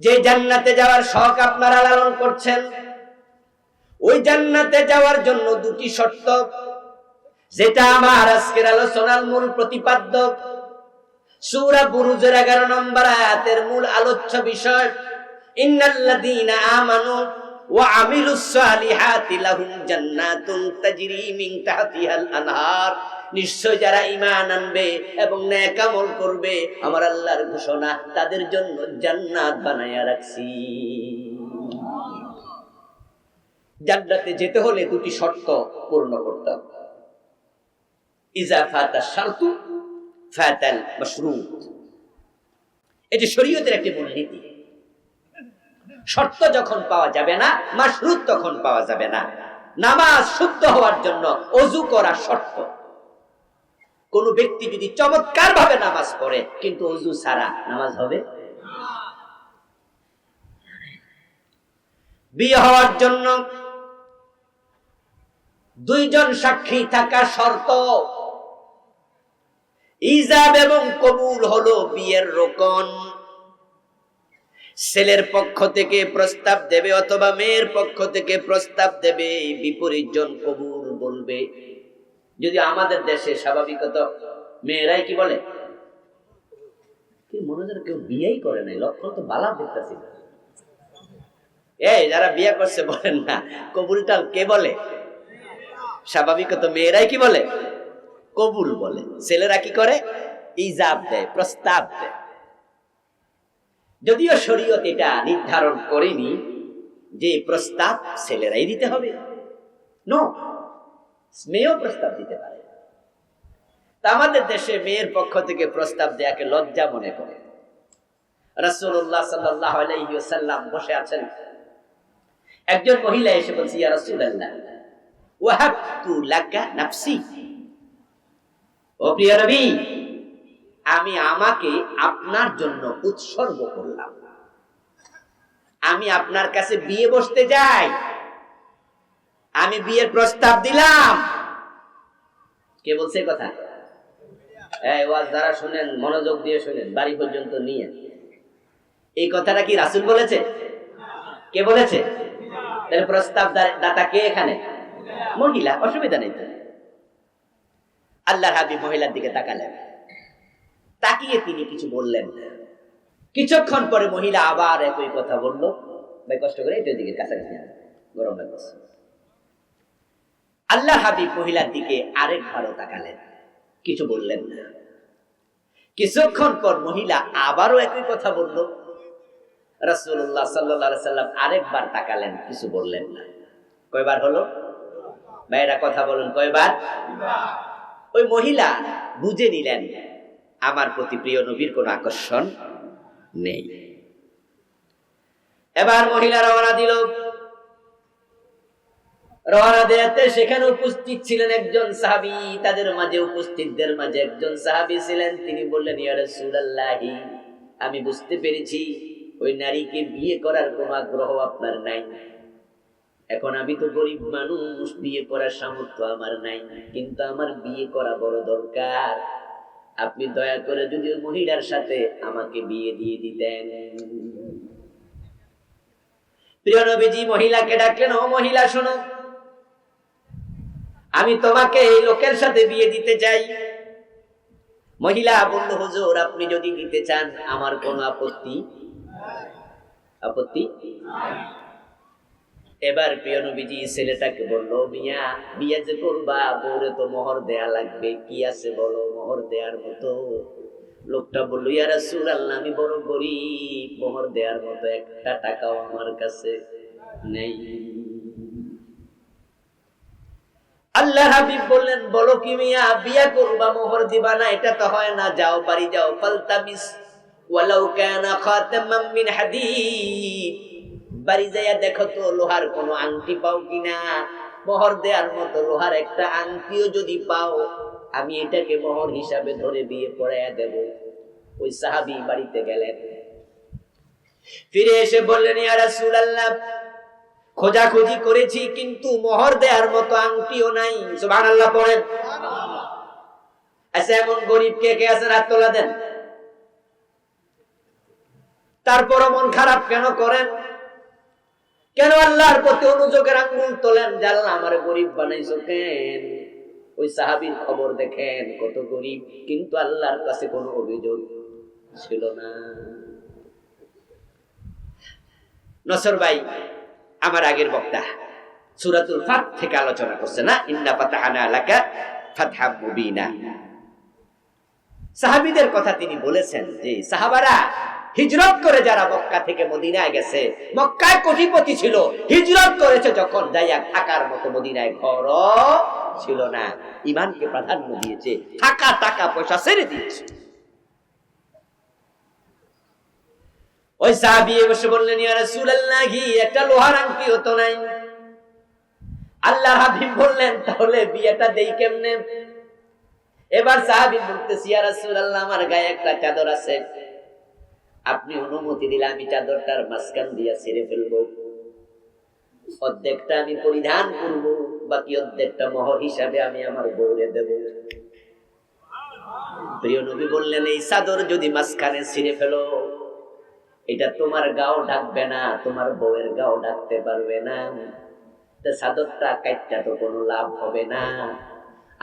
যে জান্নাতে যাওয়ার শখ আপনারা লালন করছেন, ওই জান্নাতে যাওয়ার জন্য দুটি শর্ত। যেটা আমার আজকের আলোচনার মূল প্রতিপাদ্য। সূরা বুরুজের 11 নম্বর আয়াতের মূল আলোচ্য বিষয়, ইন্নাল্লাযীনা আমানু ওয়া আমিলুস সালিহাতি লাহুম জান্নাতুন তাজরি মিন তাহতিহাল আনহার। নিশ্চয় যারা ইমান আনবে এবং নেক আমল করবে, আমার আল্লাহর ঘোষণা তাদের জন্য জান্নাত বানাইয়া রাখছি। জান্নাতে যেতে হলে দুটি শর্ত পূর্ণ করতে হবে। ইজা ফাতা শারতু, ফাতাল মাশরুত। এটি শরীয়তের একটি মূলনীতি। শর্ত যখন পাওয়া যাবে না, মাশরুত তখন পাওয়া যাবে না। নামাজ শুদ্ধ হওয়ার জন্য অজু করা শর্ত। কোন ব্যক্তি যদি চমৎকার ভাবে নামাজ পড়ে, কিন্তু অজু ছাড়া নামাজ হবে? বিয়ে হওয়ার জন্য দুইজন সাক্ষী থাকা শর্ত। ইজাব এবং কবুল হলো বিয়ের রোকন। ছেলের পক্ষ থেকে প্রস্তাব দেবে অথবা মেয়ের পক্ষ থেকে প্রস্তাব দেবে বিপরীত জন কবুল বলবে। যদি আমাদের দেশে স্বাভাবিকত মেয়েরাই কি বলে? মনে হয় কেউ বিয়েই করে নাই? লক্ষণ তো বালা দেখতেছি এই, যারা বিয়ে করছে বলেন না কবুলটা কে বলে? স্বাভাবিকত মেয়েরাই কি বলে? কবুল বলে। ছেলেরা কি করে? ইজাব দেয়, প্রস্তাব দেয়। যদিও শরীয়ত এটা নির্ধারণ করেনি যে প্রস্তাব ছেলেরাই দিতে হবে। নো মেয়েও প্রস্তাব দিতে পারে। আমাদের দেশে মেয়ের পক্ষ থেকে প্রস্তাব দেয়াকে লজ্জা মনে করে। রাসূলুল্লাহ সাল্লাল্লাহু আলাইহি বসে আছেন। একজন মহিলা এসে বলছে আমি আমাকে আপনার জন্য উৎসর্গ করলাম। আমি আপনার কাছে বিয়ে বসতে যাই আমি বিয়ের প্রস্তাব দিলাম। কে বলছে কথা? এই ওয়াজ যারা শুনেন, মনোযোগ দিয়ে শুনেন, বাড়ি পর্যন্ত নিয়ে। এই কথাটা কি রাসূল বলেছে? কে বলেছে? তাহলে প্রস্তাব দাতা কে এখানে? মহিলা, অসুবিধা নেই তো। আল্লাহর হাবিব মহিলার দিকে তাকালেন। তাকিয়ে তিনি কিছু বললেন কিছুক্ষণ পরে মহিলা আবার একই কথা বলল। ভাই, কষ্ট করে এটার দিকে কাছাকাছি। গরম লাগছে আল্লাহ হাবিব মহিলার দিকে আরেকবারও তাকালেন। কিছু বললেন না। কিছুক্ষণ পর মহিলা আবারও একই কথা বলল। রাসূলুল্লাহ সাল্লাল্লাহু আলাইহি সাল্লাম আরেকবার তাকালেন, কিছু বললেন না। কয়বার হলো? ভাইরা কথা বলুন, কয়বার? ওই মহিলা বুঝে নিলেন, আমার প্রতি প্রিয় নবীর কোনো আকর্ষণ নেই। এবার মহিলা রওনা দিল। রওনা দেয়াতে সেখানে উপস্থিত ছিলেন একজন সাহাবী, তাদের মাঝে উপস্থিতদের মাঝে একজন সাহাবী ছিলেন। তিনি বললেন আমি বুঝতে পেরেছি, ওই নারীকে বিয়ে করার কোনো আগ্রহ আপনার নাই। এখন আমি তো গরিব মানুষ, বিয়ে করার সামর্থ্য আমার নাই, কিন্তু আমার বিয়ে করা বড় দরকার। আপনি দয়া করে যদি ওই মহিলার সাথে আমাকে বিয়ে দিয়ে দিতেন। প্রিয় নবীজি, মহিলাকে ডাকলেন, ও মহিলা, শোনো আমি তোমাকে এই লোকের সাথে বিয়ে দিতে চাই। মহিলা বলল হুজুর, আপনি যদি দিতে চান, আমার কোনো আপত্তি? আপত্তি? এবার প্রিয় নবীজি ছেলেটাকে বলল, মিয়া, বিয়ে যে করবা, বউরে তো মোহর দেয়া লাগবে। কি আছে বলো, মোহর দেওয়ার মতো? লোকটা বলল, ইয়া রাসূলুল্লাহ, আমি বড় গরিব, মোহর দেওয়ার মতো একটা টাকাও আমার কাছে নেই। আল্লাহ হাবিব বললেন, বলো কি মিয়া, বিয়া করবা, মোহর দিবা না, এটা তো হয় না, যাও বাড়ি যাও ফালতামিস ওয়ালাউ কানা মিন হাদিদ বাড়ি যাইয়া দেখো তো, লোহার কোনো আংটি পাও কিনা মোহর দেওয়ার মতো লোহার একটা আংটিও যদি পাও, আমি এটাকে মোহর হিসাবে ধরে বিয়ে পড়াইয়া দেব। ওই সাহাবি বাড়িতে গেলেন। ফিরে এসে বললেন, ইয়া রাসূলুল্লাহ খোঁজাখুঁজি করেছি, কিন্তু মোহর দেওয়ার মতো আংটিও নাই। সুবহানাল্লাহ, পড়েন। আচ্ছা এমন গরিব কে কে আছেন হাত তোলা দেন। তারপর মন খারাপ কেন করেন? কেন আল্লাহর প্রতি অনুযোগের আঙ্গুল তোলেন? জানলা আমার গরিব বানাইছো কেন? ওই সাহাবীর খবর দেখেন, কত গরিব, কিন্তু আল্লাহর কাছে কোনো অভিযোগ ছিল না। নসর ভাই আমার আগের বক্তা। সুরাতুল ফাত থেকে আলোচনা করছে না, ইন্না ফাতাহানা লাকা ফাতহাম মুবিনা। সাহাবীদের কথা তিনি বলেছেন যে, সাহাবারা হিজরত করে যারা মক্কা থেকে মদিনায় গেছে, মক্কায় কোটিপতি ছিল, হিজরত করেছে যখন যাইয়া থাকার মতো মদিনায় ঘর ছিল না। ইমানকে প্রাধান্য দিয়েছে, থাকা টাকা পয়সা ছেড়ে দিয়েছে। ওই সাহাবি বসে বললেন, ইয়া রাসূলুল্লাহি, একটা লোহার আংটি হতো নাই? আল্লাহর হাবিব বললেন, তাহলে বিয়েটা দেই কেমনে? এবার সাহাবি বলতেছি, ইয়া রাসূলুল্লাহ, আমার গায়ে একটা চাদর আছে। আপনি অনুমতি দিলে আমি চাদরটার মাঝখান দিয়া ছিঁড়ে ফেলব। অর্ধেকটা আমি পরিধান করব, বাকি অর্ধেকটা মহর হিসাবে আমি আমার বউরে দেব। প্রিয় নবী বললেন, এই চাদর যদি মাঝখানে ছিঁড়ে ফেলো এটা তোমার গাও ডাকবে না, তোমার বউয়ের গাও ডাকতে পারবে না। তা চাদরটা কাটটা তো কোনো লাভ হবে না।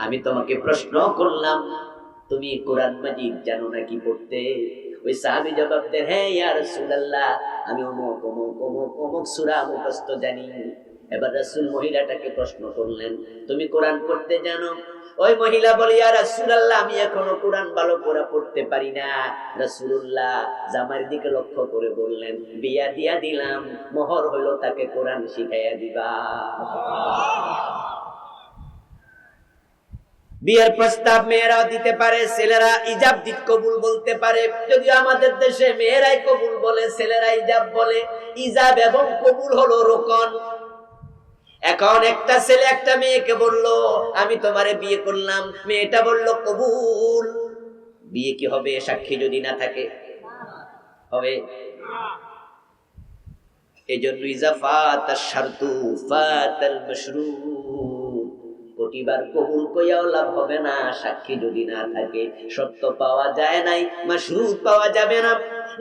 আমি তোমাকে প্রশ্ন করলাম, তুমি কোরআন মাজিদ জানো নাকি পড়তে? ওই সাহাবি জবাব দেন হ্যাঁ ইয়ার সুদাল্লাহ আমি অমুক অমুক অমুক অমুক সুরা মুখস্থ জানি। এবার রাসূল মহিলাটাকে প্রশ্ন করলেন, তুমি কোরআন পড়তে জানো? ওই মহিলা বলে, ইয়া রাসূলুল্লাহ, আমি এখনও কোরআন ভালো করে পড়তে পারি না। রাসূলুল্লাহ জামার দিকে লক্ষ্য করে বললেন, বিয়া দিয়া দিলাম, মোহর হলো তাকে কোরআন শিখাইয়া দিবা। বিয়ের প্রস্তাব মেয়েরাও দিতে পারে, ছেলেরা ইজাব দিত কবুল বলতে পারে। যদি আমাদের দেশে মেয়েরাই কবুল বলে, ছেলেরা ইজাব বলে। ইজাব এবং কবুল হলো রোকন। এখন একটা ছেলে, একটা মেয়েকে বলল, আমি তোমারে বিয়ে করলাম। মেয়েটা বলল, কবুল। বিয়ে কি হবে? সাক্ষী যদি না থাকে, হবে? এই জন্য ইজাফাত শারতু, ফাতাল মাশরুত কোটিবার কবুল কইয়াও লাভ হবে না, সাক্ষী যদি না থাকে, সত্য পাওয়া যায় নাই মাশরুত পাওয়া যাবে না।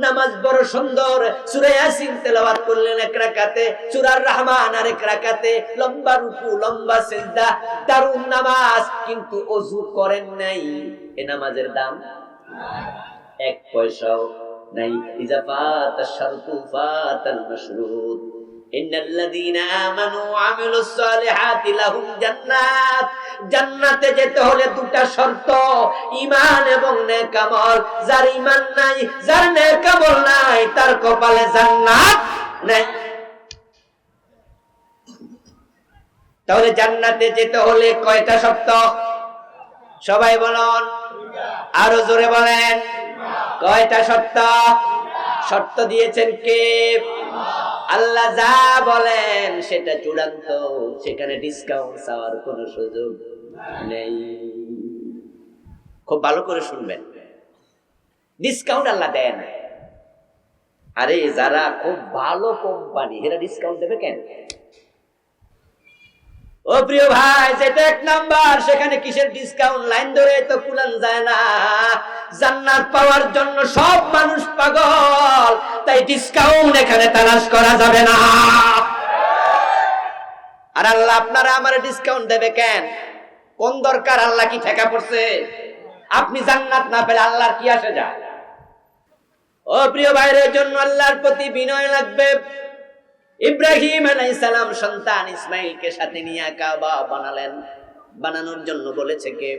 নামাজ বড় সুন্দর, সূরা ইয়াসিন তেলাওয়াত করলেন এক রাকাতে সূরার রহমান আর এক রাকাতে, লম্বা রুকু, লম্বা সিজদা, দারুণ নামাজ, কিন্তু ওযু করেন নাই। এ নামাজের দাম? এক পয়সাও নাই। ইজাফাত শারতু ফাতাল মাশরুত। জান্নাত। যেতে হলে দুটা শর্ত, ঈমান এবং নেক আমল যার ঈমান নাই, যার নেক আমল নাই, তার কপালে জান্নাত নাই। তাহলে জান্নাতে যেতে হলে কয়টা শর্ত? সবাই বলুন। আরও জোরে বলেন। কয়টা শর্ত? শর্ত দিয়েছেন কে? আল্লাহ যা বলেন সেটা চূড়ান্ত, সেখানে ডিসকাউন্ট চাওয়ার কোনো সুযোগ নেই। খুব ভালো করে শুনবেন। ডিসকাউন্ট আল্লাহ দেয় না। আরে যারা খুব ভালো কোম্পানি এরা ডিসকাউন্ট দেবে কেন? ও প্রিয় ভাই যেটা এক নাম্বার, সেখানে কিসের ডিসকাউন্ট লাইন ধরে তো কুলান যায় না। জান্নাত পাওয়ার জন্য সব মানুষ পাগল। তাই ডিসকাউন্ট এখানে তালাশ করা যাবে না। আর আল্লাহ আপনারা আমার ডিসকাউন্ট দেবে কেন? কোন দরকার আল্লাহ কি ঠেকা পড়ছে? আপনি জান্নাত না পেলে আল্লাহর কি আসে যায় ও প্রিয় ভাইয়ের জন্য আল্লাহর প্রতি বিনয় লাগবে। ইব্রাহিম আলাইসালাম সন্তান ইসমাইলকে সাথে নিয়ে কাবা বানালেন। বানানোর জন্য বলেছে কে?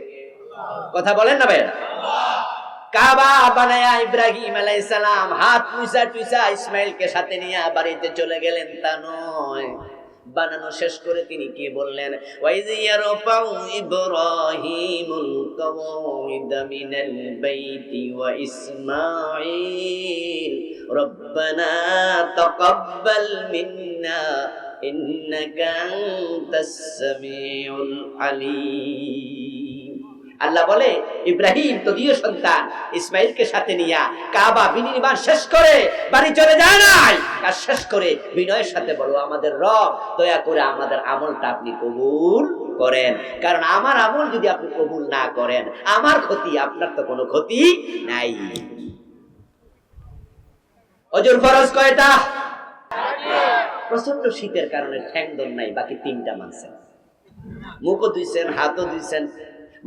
কথা বলেন না ভাইয়া কাবা বানায়া ইব্রাহিম আলাইসালাম হাত টুইসা টুইসা ইসমাইলকে সাথে নিয়ে বাড়িতে চলে গেলেন তা নয়। বানানো শেষ করে তিনি কি বললেন? রব্বানা তাকাব্বাল মিন্না, ইন্নাকা আনতাস সামিউল আল্লাহ বলে, ইব্রাহিম তদীয় সন্তান ইসমাইলকে সাথে নিয়া কাবা বিনির্মাণ শেষ করে, বাড়ি চলে যায় নাই। কাজ শেষ করে বিনয়ের সাথে বলো, আমাদের রব দয়া করে আমাদের আমলটা আপনি কবুল করেন। কারণ আমার আমল যদি আপনি কবুল না করেন, আমার ক্ষতি, আপনার তো কোনো ক্ষতি নাই। অজুর ফরজ কয়টা? প্রচণ্ড শীতের কারণে ঠ্যাং দন নাই, বাকি তিনটা মানছেন। মুখও ধুইছেন, হাতও ধুইছেন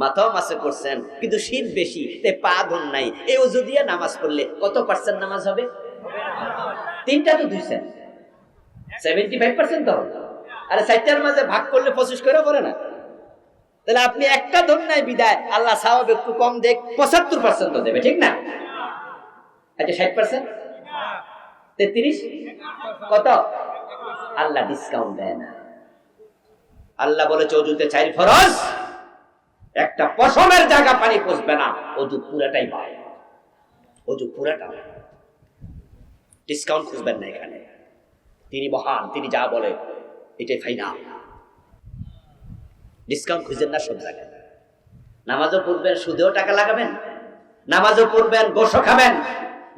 মাথাও মাসে করছেন কিন্তু শীত বেশি, তাই পা ধন নাই। এই অজু দিয়ে নামাজ পড়লে কত পার্সেন্ট নামাজ হবে? তিনটা তো ধুইছেন। সেভেন্টি ফাইভ পার্সেন্ট তো। আরে চারটার মাঝে ভাগ করলে পঁচিশ করে পড়ে না। তাহলে আপনি একটা ধন নাই বিদায়, আল্লাহ সাহাব একটু কম দেখ, পঁচাত্তর পার্সেন্ট তো দেবে, ঠিক না? আচ্ছা ষাট পার্সেন্ট তেত্রিশ? কত? আল্লাহ ডিসকাউন্ট দেয় না। আল্লাহ বলে চৌজুতে চাই ফরজ। একটা পশমের জায়গা পানি পচবে না। অজু পুরাটাই পায় অজু পুরাটা। ডিসকাউন্ট খুঁজবেন না এখানে। তিনি মহান, তিনি যা বলে, এটাই ফাইনাল ডিসকাউন্ট খুঁজেন না সব জায়গায়। নামাজও পড়বেন, সুদেও টাকা লাগাবেন। নামাজও পড়বেন গোসো খাবেন।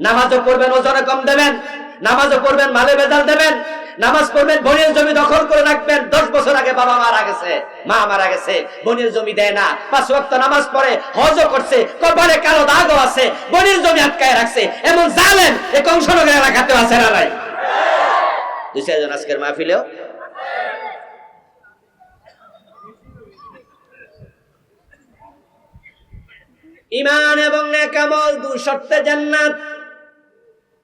নামাজও পড়বেন, ওজনে কম দেবেন। নামাজও পড়বেন, মালে বেজাল দেবেন। নামাজ পড়বেন, বোনের জমি দখল করে রাখবেন, দশ বছর আগে বাবা মারা গেছে, মা মারা গেছে, বোনের জমি দেয় না, পাঁচ ওয়াক্ত নামাজ পড়ে, হজও করছে, কপালে কালো দাগও আছে, বোনের জমি আটকায় রাখছে, এমন জালেন এ কংসনগর এলাকাতেও আছে না নাই? দুই চারজন আজকের মাহফিলেও? ইমান এবং নেকামল দু শর্তে জান্নাত।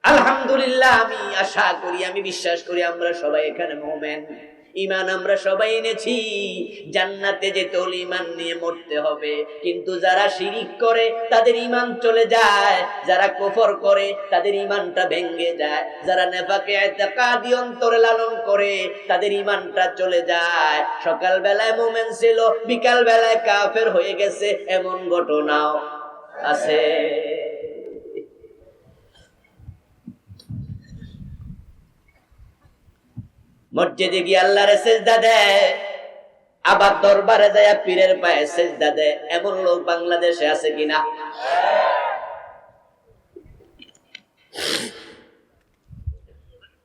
আলহামদুলিল্লাহ, আমি আশা করি, আমি বিশ্বাস করি আমরা সবাই এখানে মোমেন। ইমান আমরা সবাই এনেছি। জান্নাতে যেতে হলে ইমান নিয়ে মরতে হবে। কিন্তু যারা শিরিক করে, তাদের ইমান চলে যায়। যারা কুফর করে, তাদের ইমানটা ভেঙ্গে যায়। যারা নেফাকে, এতেকাদি অন্তরে লালন করে, তাদের ইমানটা চলে যায়। সকাল বেলায় মোমেন ছিল বিকাল বেলায় কাফের হয়ে গেছে, এমন ঘটনাও আছে। মসজিদে গিয়ে আল্লাহরে সেজদা দেয়, আবার দরবারে যায় পীরের পায়ে সেজদা দেয়, এমন লোক বাংলাদেশে আছে কিনা?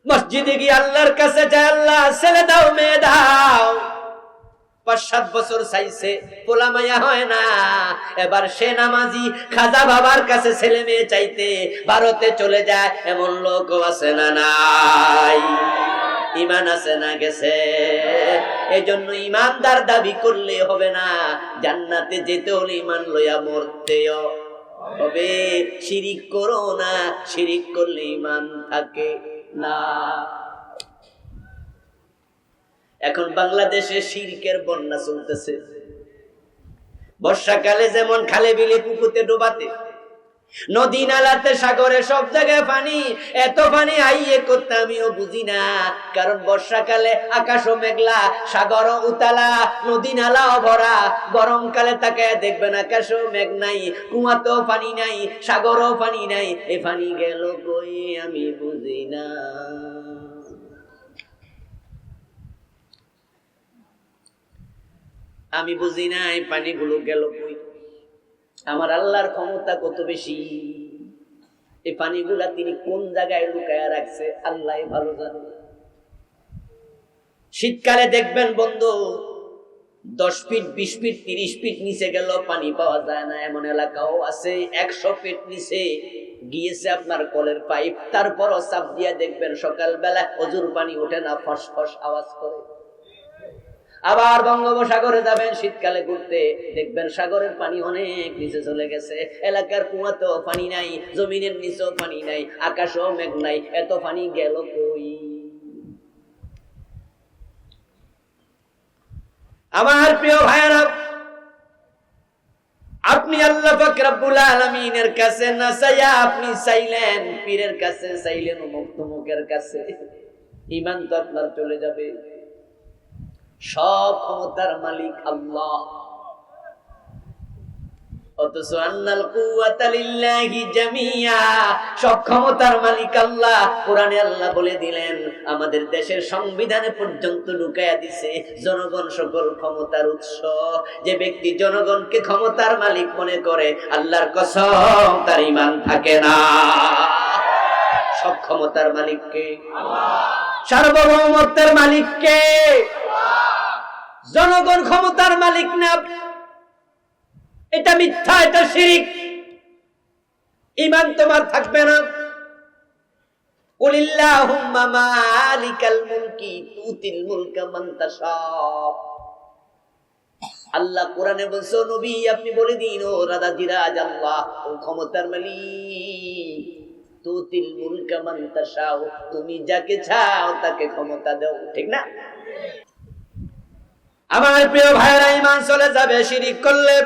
মসজিদে গিয়ে আল্লাহর কাছে যায়, আল্লাহ ছেলে দাও মেয়ে, দাও। পাঁচ, সাত বছর চাইছে, পোলা মায়া হয় না। এবার সে নামাজি, খাজা বাবার কাছে ছেলে মেয়ে চাইতে ভারতে চলে যায়, এমন লোক আছে না নাই। ইমান আছে না গেছে? এই জন্য ইমানদার দাবি করলে হবে না। জান্নাতে যেতে হলে ইমান লইয়া মরতেও হবে। শিরিক করো না, শিরিক করলে ইমান থাকে না। এখন বাংলাদেশে শিরকের বন্যা চলতেছে। বর্ষাকালে যেমন খালে বিলে পুকুতে ডোবাতে নদী নালাতে সাগরে সব জায়গায় পানি, এত পানি আইয়ে করতে আমিও বুঝি না। কারণ বর্ষাকালে আকাশও মেঘলা, সাগরও উতালা, নদী নালাও ভরা, গরমকালে তাকায় দেখবেন আকাশও মেঘ নাই, কুয়াতেও পানি নাই, সাগরও পানি নাই। এ পানি গেল কই আমি বুঝি না। আমি বুঝি না এই পানিগুলো গেল কই। আমার আল্লাহর ক্ষমতা কত বেশি? এই পানিগুলা তিনি কোন জায়গায় লুকায়া রাখছে আল্লাহ ভালো জানে। শীতকালে দেখবেন বন্ধু, দশ ফিট, বিশ ফিট, তিরিশ ফিট নিচে গেল পানি পাওয়া যায় না। এমন এলাকাও আছে, একশো ফিট নিচে গিয়েছে আপনার কলের পাইপ। তারপরও চাপ দিয়ে দেখবেন সকালবেলা অজুর পানি ওঠে না ফস ফস আওয়াজ করে। আবার বঙ্গোপসাগরে যাবেন, শীতকালে ঘুরতে। দেখবেন সাগরের পানি অনেক নিচে চলে গেছে। এলাকার কুয়াতেও পানি নাই, জমিনের নিচেও পানি নাই, আকাশেও মেঘ নাই। এত পানি গেল কই? আমার প্রিয় ভাইয়েরা, আপনি আল্লাহ পাক রব্বুল আলামিনের কাছে না চাইয়া আপনি চাইলেন, পীরের কাছে চাইলেন, অমুক তমুকের কাছে। ইমান তো আপনার চলে যাবে। সব ক্ষমতার মালিক আল্লাহ। অথচ আন্নাল কুওয়াতা লিল্লাহি জামিয়া সব ক্ষমতার মালিক আল্লাহ। কোরআনে আল্লাহ বলে দিলেন আমাদের দেশের সংবিধানে পর্যন্ত ঢুকাইয়া দিছে জনগণ সকল ক্ষমতার উৎস। যে ব্যক্তি জনগণকে ক্ষমতার মালিক মনে করে আল্লাহর কসম তার ঈমান থাকে না। সব ক্ষমতার মালিককে সার্বভৌমত্বের মালিককে জনগণ ক্ষমতার মালিক না। এটা মিথ্যা, এটা শিরিক। ইমান তোমার থাকবে না। আল্লাহ কোরআনে বলছো আপনি বলে দিন, ও আল্লাহ ক্ষমতার মালিক তুমি যাকে চাও তাকে ক্ষমতা দাও। ঠিক না? আমার প্রিয় ভাইরা ইমান চলে যাবে, শিরিক করলে।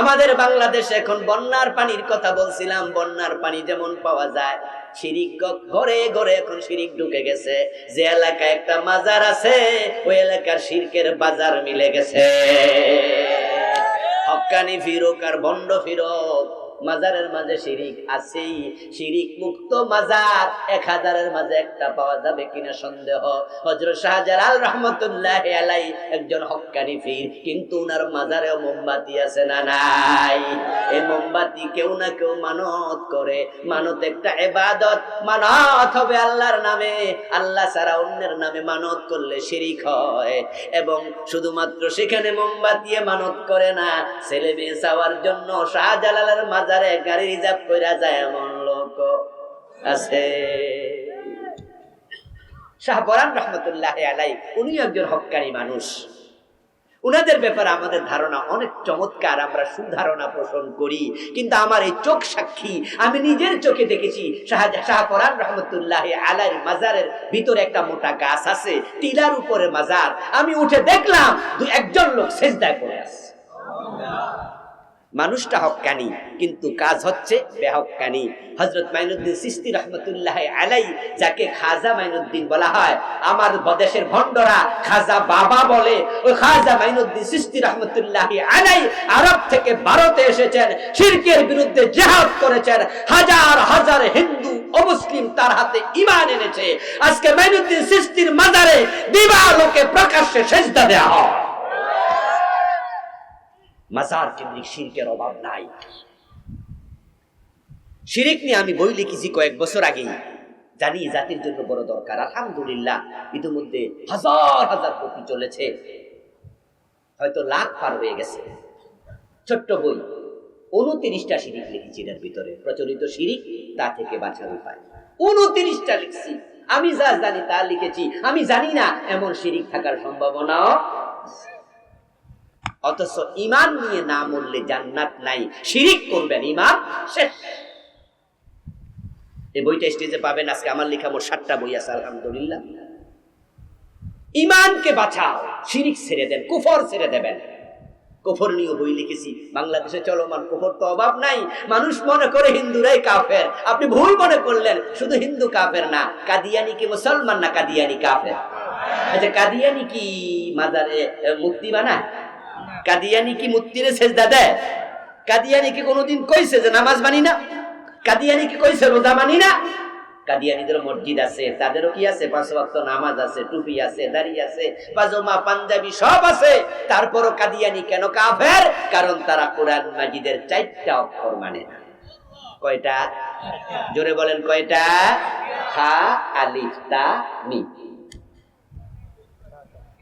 আমাদের বাংলাদেশে এখন বন্যার পানির কথা বলছিলাম, বন্যার পানি যেমন পাওয়া যায়, শিরিক ঘরে ঘরে এখন শিরিক ঢুকে গেছে। যে এলাকায় একটা মাজার আছে, ওই এলাকার শিরকের বাজার মিলে গেছে। হক্কানি ফিরুক আর ভণ্ড ফিরুক। মাজারের মাঝে শিরিক আছেই। শিরিক মুক্ত মাজার এক হাজারের মাঝে একটা পাওয়া যাবে কিনা সন্দেহ। হজরত শাহজালাল রহমতুল্লাহ আলাই একজন হক্কানি ফির কিন্তু উনার মাজারেও মোমবাতি আছে না নাই? এই মোমবাতি কেউ না কেউ মানত করে। মানত একটা এবাদত মানত হবে আল্লাহর নামে। আল্লাহ ছাড়া অন্যের নামে মানত করলে শিরিক হয়। এবং শুধুমাত্র সেখানে মোমবাতি মানত করে না। ছেলে মেয়ে চাওয়ার জন্য শাহজালালের মাজারে গাড়ি রিজার্ভ কইরা যায় এমন লোক আছে। শাহবরান রহমতুল্লাহ আলাই উনি একজন হক্কানি মানুষ। উনাদের ব্যাপারে আমাদের ধারণা অনেক চমৎকার, আমরা সুধারণা পোষণ করি। কিন্তু আমার এই চোখ সাক্ষী, আমি নিজের চোখে দেখেছি শাহপরান রহমতুল্লাহ আলার মাজারের ভিতরে একটা মোটা গাছ আছে, টিলার উপরে মাজার। আমি উঠে দেখলাম দু একজন লোক সেজদায় করে আছে। মানুষটা হক্কানি কিন্তু কাজ হচ্ছে বেহক্কানি হজরত মাইনুদ্দিন সিস্তি রহমতুল্লাহ আলাই যাকে খাজা মাইনুদ্দিন বলা হয়, আমার দেশের ভণ্ডরা খাজা বাবা বলে, ওই খাজা মাইনুদ্দিন সিস্তি রহমতুল্লাহ আলাই আরব থেকে ভারতে এসেছেন, শিরকের বিরুদ্ধে জেহাদ করেছেন, হাজার হাজার হিন্দু অমুসলিম তার হাতে ইমান এনেছে। আজকে মাইনুদ্দিন সিস্তির মাজারে দিবা লোকে প্রকাশ্যে সেজদা দেওয়া হয়। মাজার কেন্দ্রিক শিরকের অভাব নাই। শিরিক নিয়ে আমি বই লিখেছি কয়েক বছর আগেই। জানি জাতির জন্য বড় দরকার। আলহামদুলিল্লাহ, ইতিমধ্যে হাজার হাজার কপি চলেছে। হয়তো লাখ পার হয়ে গেছে। ছোট্ট বই উনত্রিশটা শিরিক লিখেছি এর ভিতরে। প্রচলিত শিরিক তা থেকে বাঁচার উপায়। উনত্রিশটা লিখছি। আমি যা জানি তা লিখেছি। আমি জানি না এমন শিরিক থাকার সম্ভাবনাও অথচ ইমান নিয়ে না মরলে জান্নাত নাই। শিরিক করবেন ইমান শেষ। এই বইটা স্টেজে পাবেন, আজকে আমার লেখা মোট সাতটা বই আছে, আলহামদুলিল্লাহ। ইমানকে বাঁচাও, শিরিক ছেড়ে দেন, কুফর ছেড়ে দেবেন। কুফর নিয়ে বই লিখেছি, বাংলাদেশে চলমান কুফর তো অভাব নাই। মানুষ মনে করে হিন্দুরাই কাফের, আপনি ভুল মনে করলেন, শুধু হিন্দু কাফের না, কাদিয়ানি কি মুসলমান না কাদিয়ানি কাফের? আচ্ছা কাদিয়ানি কি মাজারে মুক্তি বানায়? কাদিয়ানি কি মূর্তিরে সেজদা দেয়? কাদিয়ানি কি কোনোদিন কইছে যে নামাজ মানি না? কাদিয়ানি কি কইছে রোজা মানি না? কাদিয়ানিদের মসজিদ আছে, তাদেরও কি আছে? পাঁচ ওয়াক্ত নামাজ আছে, টুপি আছে, দাড়ি আছে, পাজামা, পাঞ্জাবি সব আছে। তারপরও কাদিয়ানি কেন কাফের? কারণ তারা কোরআন মাজিদের চারটা অক্ষর মানে না। কয়টা? জোরে বলেন কয়টা? খা আলিফ, তা, মি।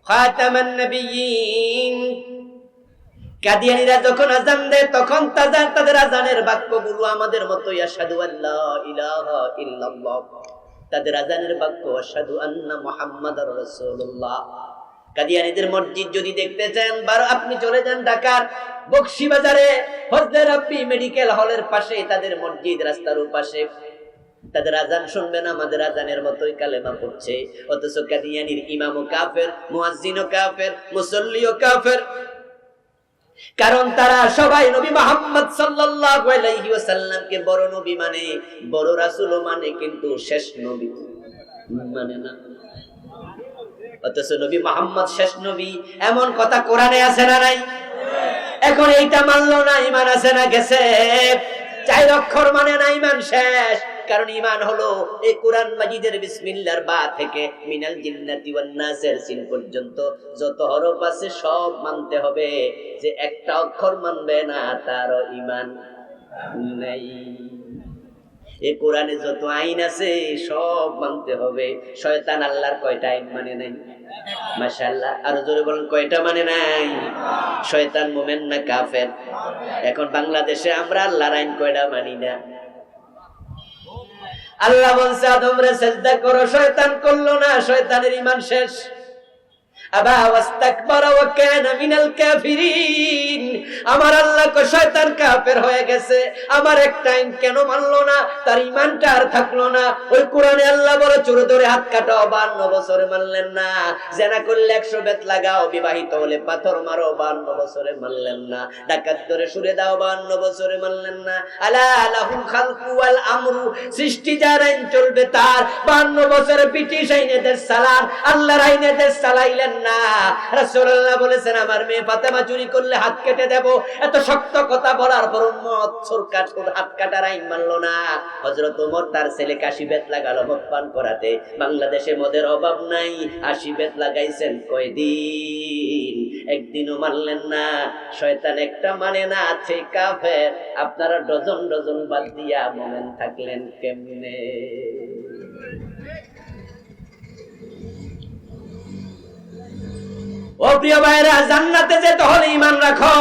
খাতামান নবিয়্যিন। কাদিয়ানিরা যখন আজান দেয়, তখন তাজা তাদের আজানের বাক্যগুলো আমাদের মতো আশহাদু আল্লাহ ইলাহা তাদের আজানের বাক্য, আশহাদু আন্না মুহাম্মাদার রাসূলুল্লাহ। কাদিয়ানিদের মসজিদ যদি দেখতে চান, বারো, আপনি চলে যান ঢাকার বক্সি বাজারে হজরে রাব্বি মেডিকেল হলের পাশে তাদের মসজিদ, রাস্তার পাশে তাদের আজান শুনবেন, আমাদের আজানের মতোই কালেমা পড়ছে। অথচ কাদিয়ানির ইমামও কাফের, মুয়াজ্জিনও কাফের, মুসল্লিও কাফের। কারণ তারা সবাই নবী মোহাম্মদ সাল্লাল্লাহু আলাইহি ওয়াসাল্লামকে বড় নবী মানে বড় রাসূল মানে কিন্তু শেষ নবী। মানে না। অথচ নবী মোহাম্মদ শেষ নবী, এমন কথা কোরআনে আছে না নাই? এখন এইটা মানলো না ইমান আছে না গেছে? অক্ষর মানে না ইমান শেষ। কারণ ইমান হলো এই কোরআন মাজিদের বিসমিল্লার বা থেকে মিনাল জিন্নাতি ওয়ান নাসের সিন পর্যন্ত। যত হরফ আছে সব মানতে হবে যে একটা অক্ষর মানবে না তার ইমান নাই। এই কোরআনে যত আইন আছে সব মানতে হবে। শয়তান আল্লাহর কয়টা আইন মানে নাই? মাশাআল্লাহ, আরও জোরে বলেন, কয়টা মানে নাই? শয়তান মোমেন না কাফের? এখন বাংলাদেশে আমরা আল্লাহর আইন কয়টা মানি না? আল্লাহ বলছে আদম রে সেজদা করো শয়তান করল না শয়তানের ইমান শেষ। আবা আল্লাহ আল্লাহ ধরে হাত কাটাও 52 বছরে মানলেন না। জেনা করলে 100 বেত লাগাও, বিবাহিত হলে পাথর মারো 52 বছরে মানলেন না। ডাকাত ধরে সুরে দাও 52 বছরে মানলেন না। আলা লাহুল খালকু ওয়াল আমরু, সৃষ্টি যার চলবে তার। 52 বছরে ব্রিটিশ আইনে দেশ চালান আল্লাহর আইনে দেশ চালাইলেন বলেছেন, আমার মেয়ে চুরি করলে হাত কেটে দেব। এত শক্ত কথা বলার পর সরকার হাত কাটার আইন মানলো না। তার ছেলে কাশি বেত লাগালো পান করাতে। বাংলাদেশে মদের অভাব নাই। আশি বেত লাগাইছেন কয়দিন? একদিনও মানলেন না। শয়তান একটা মানে না, আছে কাফের। আপনারা ডজন ডজন বাদ দিয়া মোমেন থাকলেন কেমনে? ও প্রিয় ভাইরা জান্নাতে যেতে হলে ইমান রাখো।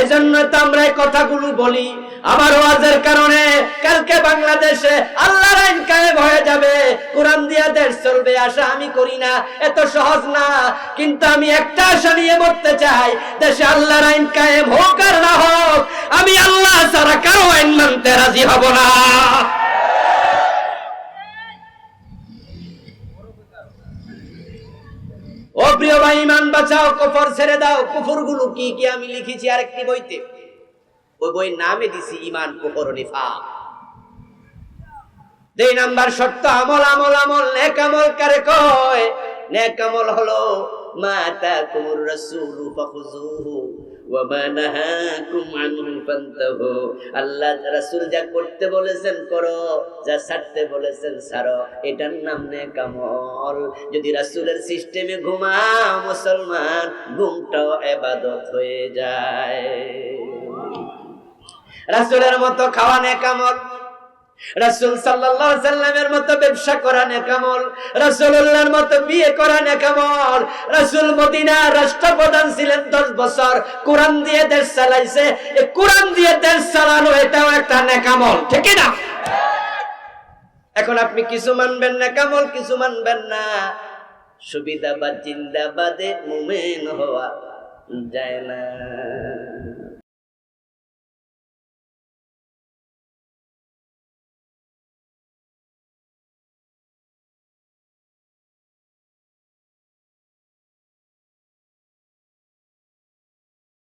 এজন্য তো আমরা কথাগুলো বলি। আমার ওয়াজের কারণে কালকে বাংলাদেশে আল্লাহর আইন কায়েম হয়ে যাবে। কোরআন দিয়া দেশ চলবে, আশা আমি করি না, এত সহজ না। কিন্তু আমি একটা আশা নিয়ে মরতে চাই, দেশে আল্লাহর আইন কায়েম হোক আর না হোক, আমি আল্লাহ ছাড়া কারও আইন মানতে রাজি হব না। ইমান বাঁচাও, কফর ছেড়ে দাও। কুফরগুলো কি কি আমি লিখেছি আরেকটি বইতে? ওই বই নামে দিছি, ইমান, কুফর নিফা দুই নাম্বার শর্ত, আমল আমল আমল, নেক আমল কারে কয়? নেক আমল হলো ওয়া মা নাহাকুম আনহু আল্লাহ রাসূল যা করতে বলেছেন করো, যা ছাড়তে বলেছেন ছাড়ো, এটার নাম নেক আমল। যদি রাসূলের সিস্টেমে ঘুমাও মুসলমান, ঘুমটাও ইবাদত হয়ে যায়। রাসূলের মতো খাওয়া নেক আমল। রাসূল সাল্লাল্লাহু সাল্লামের মতো ব্যবসা করা নেকামল, রাসূলুল্লাহর মতো বিয়ে করা নেকামল। রাসূল মদিনার রাষ্ট্রপ্রধান ছিলেন 10 বছর। কোরআন দিয়ে দেশ চালাইছে। কোরআন দিয়ে দেশ চালানো, এটাও একটা নেকামল, ঠিক না? এখন আপনি কিছু মানবেন নেকামল কিছু মানবেন না। সুবিধাবাদ জিন্দাবাদে মুমেন হওয়া যায় না।